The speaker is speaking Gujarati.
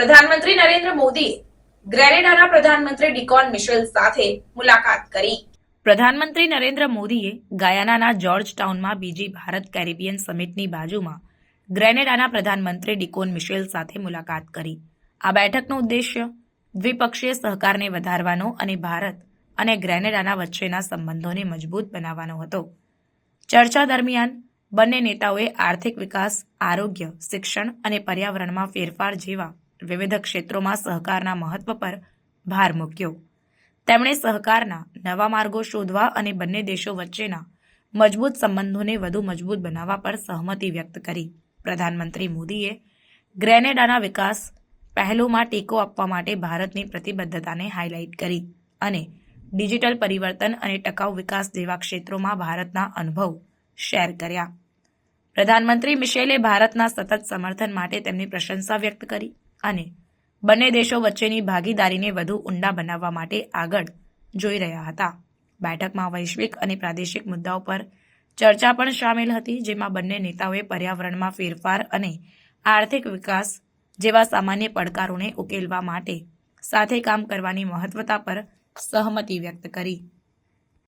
પ્રધાનમંત્રી નરેન્દ્ર મોદીએ ગ્રેનેડાના પ્રધાનમંત્રી ડિકોન મિશેલ સાથે મુલાકાત કરી. પ્રધાનમંત્રી નરેન્દ્ર મોદીએ ગાયાનાના જોર્જ ટાઉનમાં બીજી ભારત કેરેબિયન સમિટની બાજુમાં ગ્રેનેડાના પ્રધાનમંત્રી ડિકોન મિશેલ સાથે મુલાકાત કરી. આ બેઠકનો ઉદ્દેશ્ય દ્વિપક્ષીય સહકારને વધારવાનો અને ભારત અને ગ્રેનેડાના વચ્ચેના સંબંધોને મજબૂત બનાવવાનો હતો. ચર્ચા દરમિયાન બંને નેતાઓએ આર્થિક વિકાસ, આરોગ્ય, શિક્ષણ અને પર્યાવરણમાં ફેરફાર જેવા વિવિધ ક્ષેત્રોમાં સહકારના મહત્વ પર ભાર મૂક્યો. તેમણે સહકારના નવા માર્ગો શોધવા અને બંને દેશો વચ્ચેના મજબૂત સંબંધોને વધુ મજબૂત બનાવવા પર સહમતિ વ્યક્ત કરી. પ્રધાનમંત્રી મોદીએ ગ્રેનેડાના વિકાસ પહેલોમાં ટેકો આપવા માટે ભારતની પ્રતિબદ્ધતાને હાઇલાઇટ કરી અને ડિજિટલ પરિવર્તન અને ટકાઉ વિકાસ જેવા ક્ષેત્રોમાં ભારતના અનુભવ શેર કર્યા. પ્રધાનમંત્રી મિશેલે ભારતના સતત સમર્થન માટે તેમની પ્રશંસા વ્યક્ત કરી. અને બંને દેશો વચ્ચેની ભાગીદારીને વધુ ઊંડા બનાવવા માટે આગળ જોઈ રહ્યા હતા. બેઠકમાં વૈશ્વિક અને પ્રાદેશિક મુદ્દાઓ પર ચર્ચા પણ સામેલ હતી, જેમાં બંને નેતાઓએ પર્યાવરણમાં ફેરફાર અને આર્થિક વિકાસ જેવા સામાન્ય પડકારોને ઉકેલવા માટે સાથે કામ કરવાની મહત્વતા પર સહમતિ વ્યક્ત કરી.